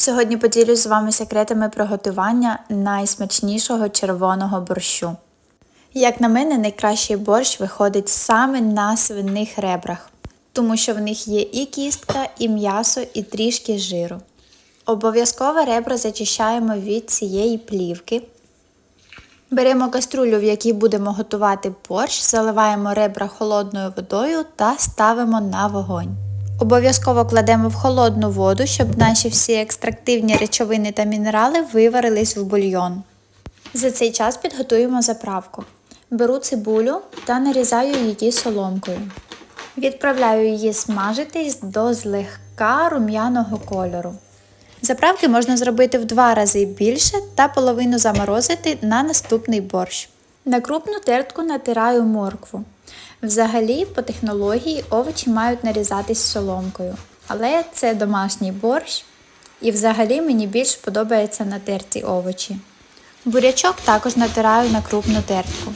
Сьогодні поділюсь з вами секретами приготування найсмачнішого червоного борщу. Як на мене, найкращий борщ виходить саме на свиних ребрах, тому що в них є і кістка, і м'ясо, і трішки жиру. Обов'язково ребра зачищаємо від цієї плівки. Беремо каструлю, в якій будемо готувати борщ, заливаємо ребра холодною водою та ставимо на вогонь. Обов'язково кладемо в холодну воду, щоб наші всі екстрактивні речовини та мінерали виварились в бульйон. За цей час підготуємо заправку. Беру цибулю та нарізаю її соломкою. Відправляю її смажитись до злегка рум'яного кольору. Заправки можна зробити в два рази більше та половину заморозити на наступний борщ. На крупну тертку натираю моркву. Взагалі, по технології овочі мають нарізатись соломкою, але це домашній борщ, і взагалі мені більш подобається натерті овочі. Бурячок також натираю на крупну тертку.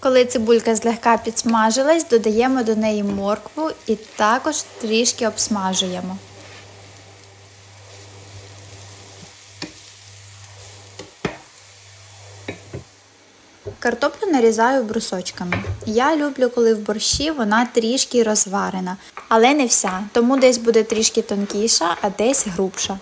Коли цибулька злегка підсмажилась, додаємо до неї моркву і також трішки обсмажуємо. Картоплю нарізаю брусочками. Я люблю, коли в борщі вона трішки розварена, але не вся, тому десь буде трішки тонкіша, а десь грубша.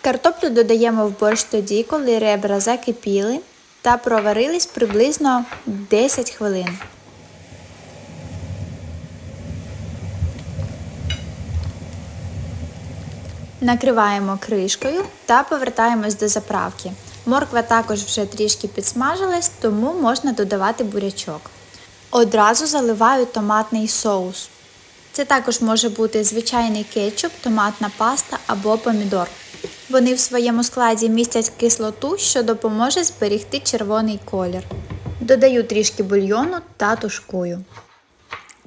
Картоплю додаємо в борщ тоді, коли ребра закипіли та проварились приблизно 10 хвилин. Накриваємо кришкою та повертаємось до заправки. Морква також вже трішки підсмажилась, тому можна додавати бурячок. Одразу заливаю томатний соус. Це також може бути звичайний кетчуп, томатна паста або помідор. Вони в своєму складі містять кислоту, що допоможе зберігти червоний колір. Додаю трішки бульйону та тушкую.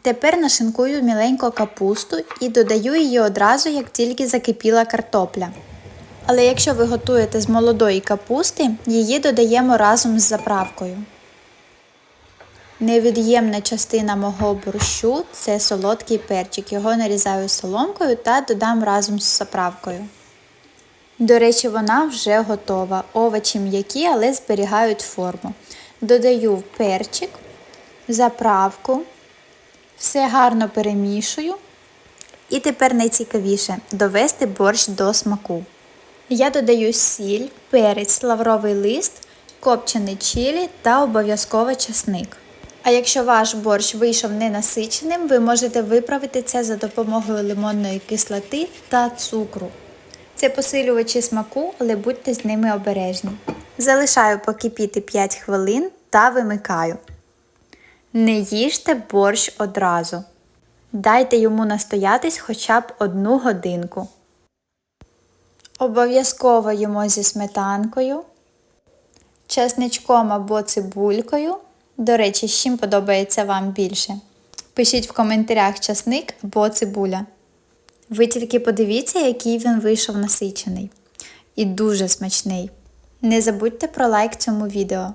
Тепер нашинкую міленько капусту і додаю її одразу, як тільки закипіла картопля. Але якщо ви готуєте з молодої капусти, її додаємо разом з заправкою. Невід'ємна частина мого борщу це солодкий перчик. Його нарізаю соломкою та додам разом з заправкою. До речі, вона вже готова. Овочі м'які, але зберігають форму. Додаю перчик, заправку, все гарно перемішую. І тепер найцікавіше довести борщ до смаку. Я додаю сіль, перець, лавровий лист, копчений чилі та обов'язково часник. А якщо ваш борщ вийшов ненасиченим, ви можете виправити це за допомогою лимонної кислоти та цукру. Це посилювачі смаку, але будьте з ними обережні. Залишаю покипіти 5 хвилин та вимикаю. Не їжте борщ одразу. Дайте йому настоятись хоча б одну годинку. Обов'язково їмо зі сметанкою, чесничком або цибулькою. До речі, з чим подобається вам більше. Пишіть в коментарях часник або цибуля. Ви тільки подивіться, який він вийшов насичений. І дуже смачний. Не забудьте про лайк цьому відео.